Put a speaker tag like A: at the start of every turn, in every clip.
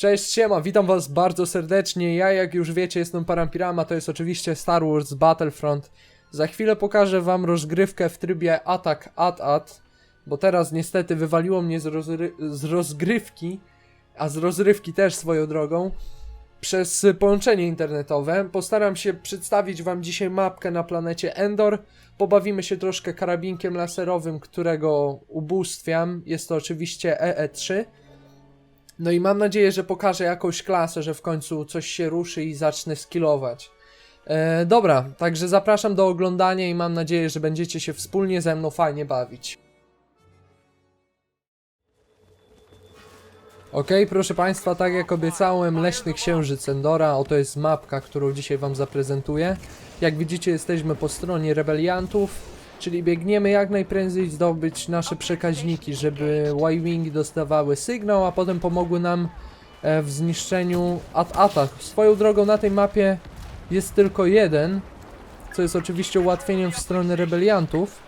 A: Cześć, siema, witam was bardzo serdecznie. Ja, jak już wiecie, jestem Parampirama, to jest oczywiście Star Wars Battlefront. Za chwilę pokażę wam rozgrywkę w trybie Attack at at, bo teraz niestety wywaliło mnie z, rozry- z rozgrywki, a z rozrywki też swoją drogą, przez połączenie internetowe. Postaram się przedstawić wam dzisiaj mapkę na planecie Endor. Pobawimy się troszkę karabinkiem laserowym, którego ubóstwiam. Jest to oczywiście EE3. No i mam nadzieję, że pokażę jakąś klasę, że w końcu coś się ruszy i zacznę skillować. E, dobra, także zapraszam do oglądania i mam nadzieję, że będziecie się wspólnie ze mną fajnie bawić. Okej, proszę Państwa, tak jak obiecałem, Leśny Księżyc Endora, oto jest mapka, którą dzisiaj Wam zaprezentuję. Jak widzicie, jesteśmy po stronie rebeliantów, czyli biegniemy jak najprędzej zdobyć nasze przekaźniki, żeby Y-Wing dostawały sygnał, a potem pomogły nam e, w zniszczeniu at-atak. Swoją drogą na tej mapie jest tylko jeden, co jest oczywiście ułatwieniem w stronę rebeliantów,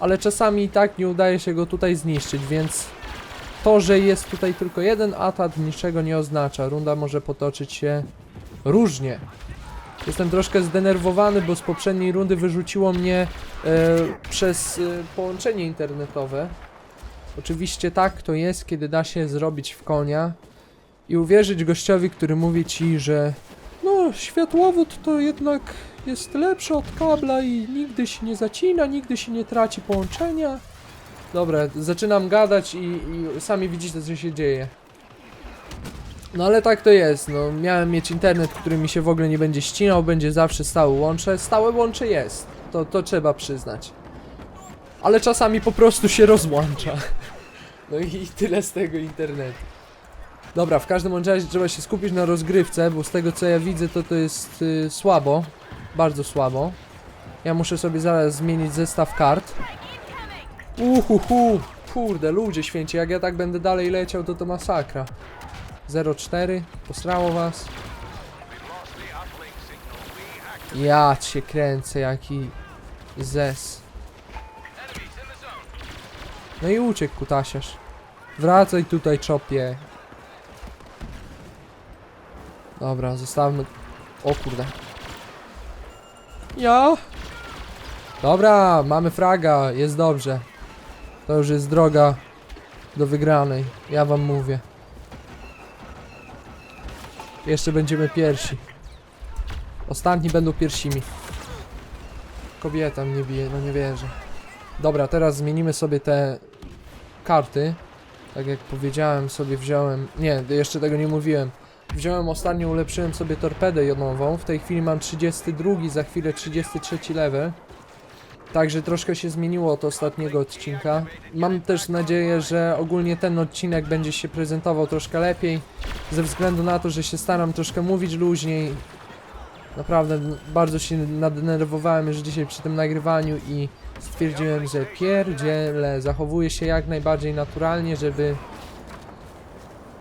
A: ale czasami i tak nie udaje się go tutaj zniszczyć, więc to, że jest tutaj tylko jeden atak niczego nie oznacza. Runda może potoczyć się różnie. Jestem troszkę zdenerwowany, bo z poprzedniej rundy wyrzuciło mnie e, przez e, połączenie internetowe. Oczywiście tak to jest, kiedy da się zrobić w konia i uwierzyć gościowi, który mówi ci, że no, światłowód to jednak jest lepszy od kabla i nigdy się nie zacina, nigdy się nie traci połączenia. Dobra, zaczynam gadać i, i sami widzicie, co się dzieje. No ale tak to jest, no miałem mieć internet, który mi się w ogóle nie będzie ścinał, będzie zawsze stałe łącze. Stałe łącze jest, to, to trzeba przyznać. Ale czasami po prostu się rozłącza. No i tyle z tego internetu. Dobra, w każdym razie trzeba się skupić na rozgrywce, bo z tego co ja widzę to to jest y, słabo. Bardzo słabo. Ja muszę sobie zaraz zmienić zestaw kart. Uhuhu, kurde, ludzie święci, jak ja tak będę dalej leciał, to to masakra. 04, posrało was. Ja cię kręcę, jaki zes. No i uciekł kutasiarz. Wracaj tutaj, czopie. Dobra, zostawmy... O kurde. Ja? Dobra, mamy fraga, jest dobrze. To już jest droga do wygranej, ja wam mówię. Jeszcze będziemy pierwsi. Ostatni będą pierwszymi. Kobieta mnie bije, no nie wierzę. Dobra, teraz zmienimy sobie te karty. Tak jak powiedziałem, sobie wziąłem... Nie, jeszcze tego nie mówiłem. Wziąłem ostatnio, ulepszyłem sobie torpedę jonową. W tej chwili mam 32, za chwilę 33 level. Także troszkę się zmieniło od ostatniego odcinka. Mam też nadzieję, że ogólnie ten odcinek będzie się prezentował troszkę lepiej. Ze względu na to, że się staram troszkę mówić luźniej. Naprawdę bardzo się nadenerwowałem już dzisiaj przy tym nagrywaniu i stwierdziłem, że pierdziele, zachowuję się jak najbardziej naturalnie, żeby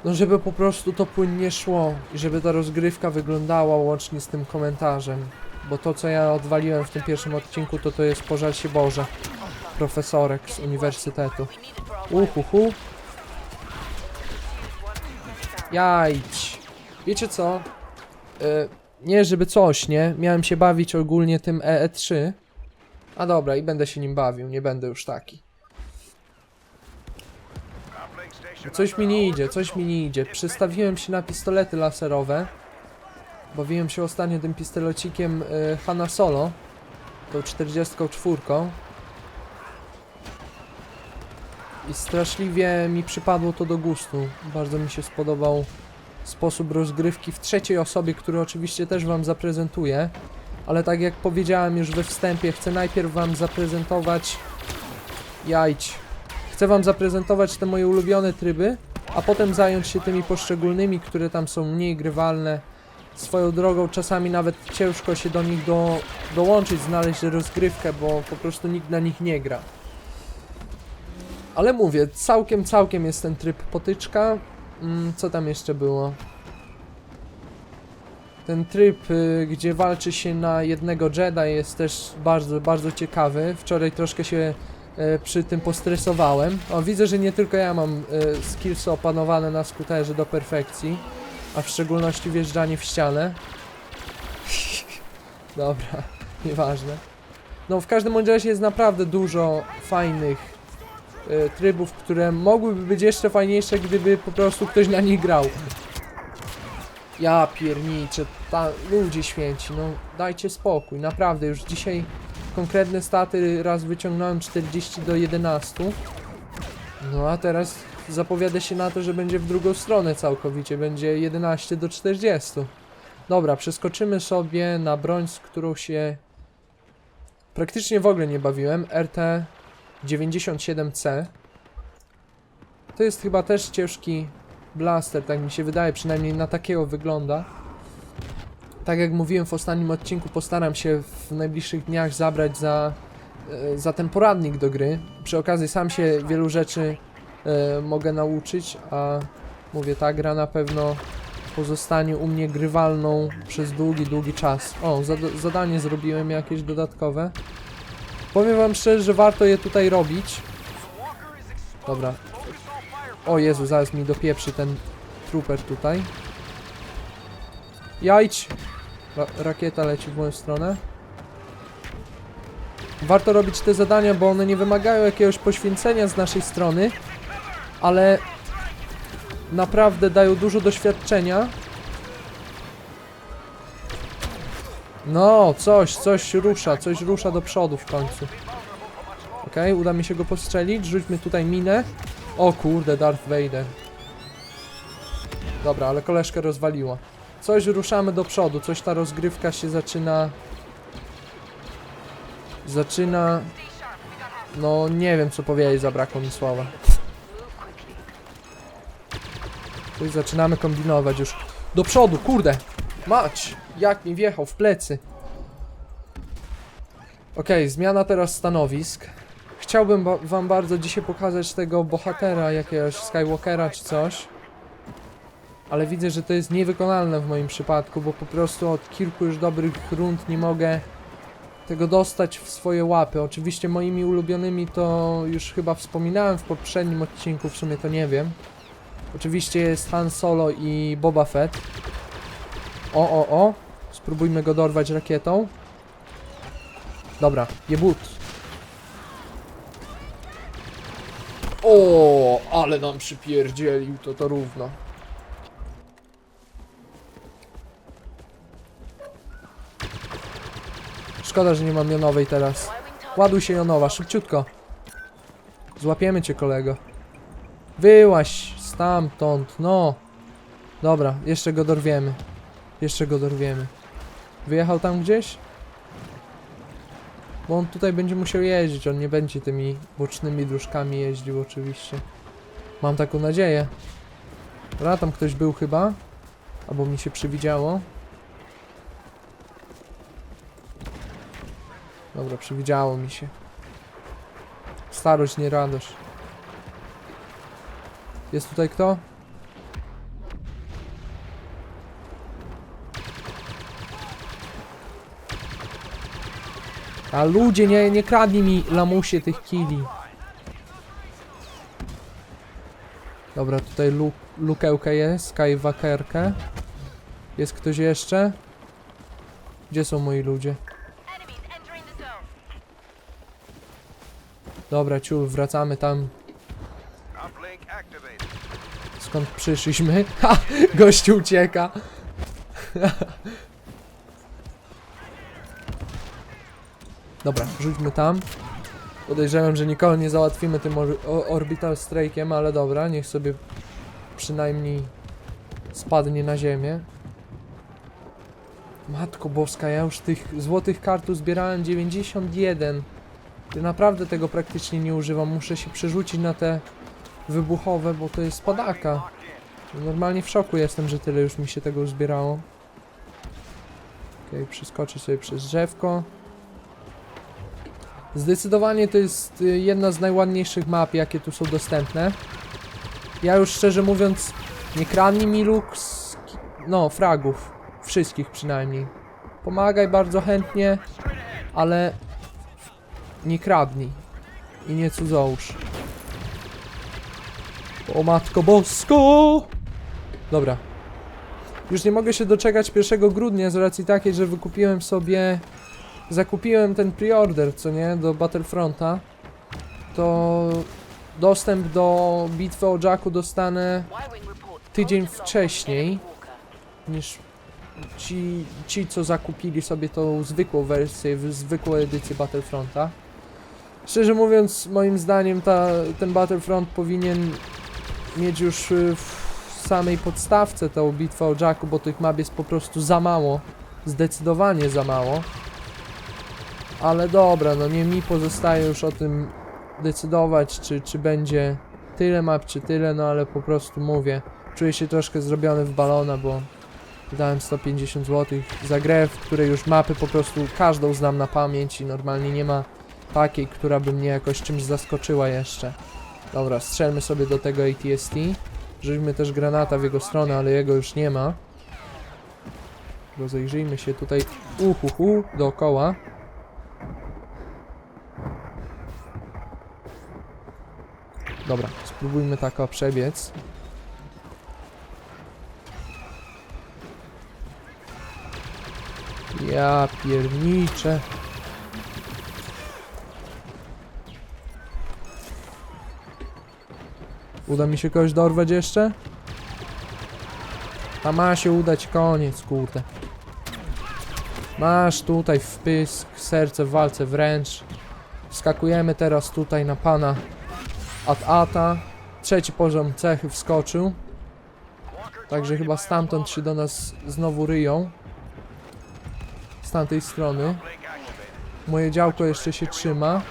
A: no żeby po prostu to płynnie szło i żeby ta rozgrywka wyglądała łącznie z tym komentarzem. Bo to co ja odwaliłem w tym pierwszym odcinku to to jest pożal się Boże. Profesorek z uniwersytetu. Uhuhu. Jajdź. Wiecie co? E, nie żeby coś, nie? Miałem się bawić ogólnie tym EE3. A dobra, i będę się nim bawił, nie będę już taki. Coś mi nie idzie, coś mi nie idzie. Przestawiłem się na pistolety laserowe. Bawiłem się ostatnio tym pistolecikiem y, Hanna Solo. Tą 44. I straszliwie mi przypadło to do gustu. Bardzo mi się spodobał sposób rozgrywki w trzeciej osobie, który oczywiście też Wam zaprezentuję. Ale tak jak powiedziałem już we wstępie, chcę najpierw Wam zaprezentować... Jajdź. Chcę Wam zaprezentować te moje ulubione tryby, a potem zająć się tymi poszczególnymi, które tam są mniej grywalne. Swoją drogą czasami nawet ciężko się do nich do, dołączyć, znaleźć rozgrywkę, bo po prostu nikt na nich nie gra. Ale mówię, całkiem, całkiem jest ten tryb potyczka. Mm, co tam jeszcze było? Ten tryb, y, gdzie walczy się na jednego Jedi jest też bardzo, bardzo ciekawy. Wczoraj troszkę się e, przy tym postresowałem. O, widzę, że nie tylko ja mam skillsy opanowane na skuterze do perfekcji, a w szczególności wjeżdżanie w ścianę. Dobra, nieważne. No, w każdym razie jest naprawdę dużo fajnych e, trybów, które mogłyby być jeszcze fajniejsze, gdyby po prostu ktoś na nich grał. Ja pierniczę, ta, ludzie święci, no dajcie spokój, naprawdę, już dzisiaj konkretne staty raz wyciągnąłem 40 do 11. No a teraz zapowiada się na to, że będzie w drugą stronę całkowicie, będzie 11 do 40. Dobra, przeskoczymy sobie na broń, z którą się praktycznie w ogóle nie bawiłem, RT 97C. To jest chyba też ciężki blaster, tak mi się wydaje, przynajmniej na takiego wygląda. Tak jak mówiłem w ostatnim odcinku, postaram się w najbliższych dniach zabrać za, e, za ten poradnik do gry. Przy okazji sam się wielu rzeczy mogę nauczyć, a mówię, ta gra na pewno pozostanie u mnie grywalną przez długi, długi czas. O, zada zadanie zrobiłem jakieś dodatkowe. Powiem wam szczerze, że warto je tutaj robić. Dobra. O Jezu, zaraz mi dopieprzy ten trooper tutaj. Jajdź! Ra rakieta leci w moją stronę. Warto robić te zadania, bo one nie wymagają jakiegoś poświęcenia z naszej strony, ale naprawdę dają dużo doświadczenia. No, coś, coś rusza, coś rusza do przodu w końcu. Okej, uda mi się go postrzelić. Rzućmy tutaj minę. O kurde, Darth Vader. Dobra, ale koleżkę rozwaliła. Coś ruszamy do przodu, coś ta rozgrywka się zaczyna... Zaczyna... No, nie wiem co powiedzieć, zabrakło mi słowa. Coś zaczynamy kombinować już. Do przodu, kurde! Mać! Jak mi wjechał w plecy. Okej, zmiana teraz stanowisk. Chciałbym ba wam bardzo dzisiaj pokazać tego bohatera, jakiegoś Skywalkera czy coś. Ale widzę, że to jest niewykonalne w moim przypadku, bo po prostu od kilku już dobrych rund nie mogę tego dostać w swoje łapy. Oczywiście moimi ulubionymi to już chyba wspominałem w poprzednim odcinku, w sumie to nie wiem. Oczywiście jest Han Solo i Boba Fett. O, o, o. Spróbujmy go dorwać rakietą. Dobra, jebut. O, ale nam przypierdzielił to to równo. Szkoda, że nie mam jonowej teraz. Ładuj się jonowa, szybciutko. Złapiemy cię, kolego. Wyłaś stamtąd, no. Dobra, jeszcze go dorwiemy. Jeszcze go dorwiemy. Wyjechał tam gdzieś? Bo on tutaj będzie musiał jeździć, on nie będzie tymi bocznymi dróżkami jeździł oczywiście. Mam taką nadzieję. Dobra, tam ktoś był chyba. Albo mi się przywidziało. Dobra, przywidziało mi się. Starość, nie radość. Jest tutaj kto? A ludzie, nie, nie kradnij mi lamusie tych kili. Dobra, tutaj lu lukełkę jest, skywalkerkę. Jest ktoś jeszcze? Gdzie są moi ludzie? Dobra, ciul, wracamy tam. Skąd przyszliśmy. Ha! Gościu ucieka. Dobra, rzućmy tam. Podejrzewam, że nikogo nie załatwimy tym or orbital strike'iem, ale dobra, niech sobie przynajmniej spadnie na ziemię. Matko boska, ja już tych złotych kartów zbierałem 91. Ja naprawdę tego praktycznie nie używam, muszę się przerzucić na te wybuchowe, bo to jest
B: in.
A: Normalnie w szoku jestem, że tyle już mi się tego uzbierało. Okej, przeskoczę sobie przez drzewko. Zdecydowanie to jest y, jedna z najładniejszych map, jakie tu są dostępne. Ja już szczerze mówiąc, nie kradnij mi lux, no fragów, wszystkich przynajmniej. Pomagaj bardzo chętnie, ale nie kradnij. I nie cudzołóż. O matko bosko! Dobra. Już nie mogę się doczekać 1 grudnia z racji takiej, że wykupiłem sobie... Zakupiłem ten preorder, co nie? Do Battlefronta. To... Dostęp do bitwy o Jacku dostanę tydzień wcześniej niż ci, ci co zakupili sobie tą zwykłą wersję, zwykłą edycję Battlefronta. Szczerze mówiąc, moim zdaniem ta, ten Battlefront powinien mieć już y, w samej podstawce tą bitwę o Jacku, bo tych map jest po prostu za mało. Zdecydowanie za mało. Ale dobra, no nie mi pozostaje już o tym decydować, czy, czy będzie tyle map, czy tyle, no ale po prostu mówię. Czuję się troszkę zrobiony w balona, bo wydałem 150 zł za grę, w której już mapy po prostu każdą znam na pamięć i normalnie nie ma takiej, która by mnie jakoś czymś zaskoczyła jeszcze. Dobra, strzelmy sobie do tego ATST. Rzućmy też granata w jego stronę, ale jego już nie ma. Rozejrzyjmy się tutaj uhuhu dookoła. Dobra, spróbujmy tak przebiec. Ja pierniczę. Uda mi się kogoś dorwać jeszcze? A ma się udać koniec, kurde. Masz tutaj wpysk, serce w walce wręcz. Wskakujemy teraz tutaj na pana At-Ata. Trzeci poziom cechy wskoczył. Także chyba stamtąd się do nas znowu ryją. Z tamtej strony. Moje działko jeszcze się trzyma.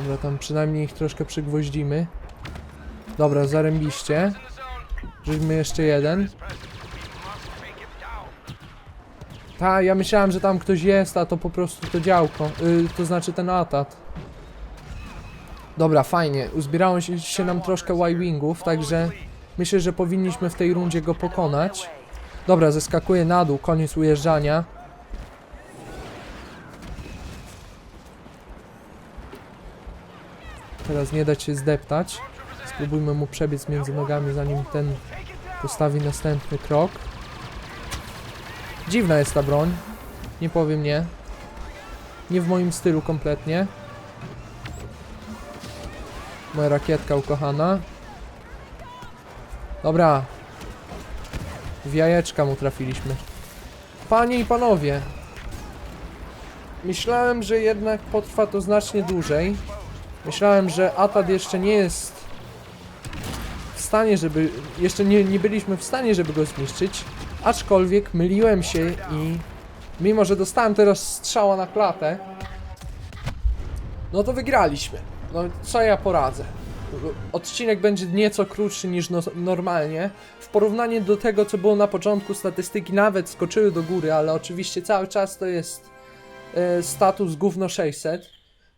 A: Dobra, tam przynajmniej ich troszkę przygwoździmy. Dobra, zarębiście. Rzućmy jeszcze jeden. Ta, ja myślałem, że tam ktoś jest, a to po prostu to działko. Y, to znaczy ten atat. Dobra, fajnie. Uzbierało się, się nam troszkę Y-Wingów, także myślę, że powinniśmy w tej rundzie go pokonać. Dobra, zeskakuję na dół, koniec ujeżdżania. Teraz nie dać się zdeptać. Spróbujmy mu przebiec między nogami, zanim ten postawi następny krok. Dziwna jest ta broń. Nie powiem nie. Nie w moim stylu kompletnie. Moja rakietka ukochana. Dobra. W jajeczka mu trafiliśmy. Panie i panowie. Myślałem, że jednak potrwa to znacznie dłużej. Myślałem, że Atad jeszcze nie jest w stanie, żeby... Jeszcze nie, nie byliśmy w stanie, żeby go zniszczyć. Aczkolwiek myliłem się i mimo, że dostałem teraz strzała na klatę, no to wygraliśmy. No co ja poradzę? Odcinek będzie nieco krótszy niż no, normalnie. W porównaniu do tego, co było na początku, statystyki nawet skoczyły do góry, ale oczywiście cały czas to jest e, status gówno 600.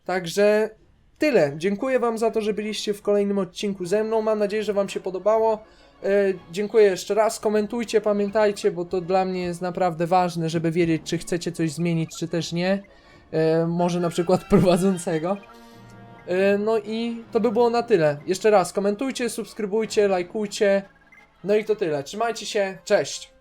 A: Także tyle. Dziękuję Wam za to, że byliście w kolejnym odcinku ze mną. Mam nadzieję, że Wam się podobało. E, dziękuję jeszcze raz. Komentujcie, pamiętajcie, bo to dla mnie jest naprawdę ważne, żeby wiedzieć, czy chcecie coś zmienić, czy też nie. E, może na przykład prowadzącego. E, no i to by było na tyle. Jeszcze raz komentujcie, subskrybujcie, lajkujcie. No i to tyle. Trzymajcie się. Cześć.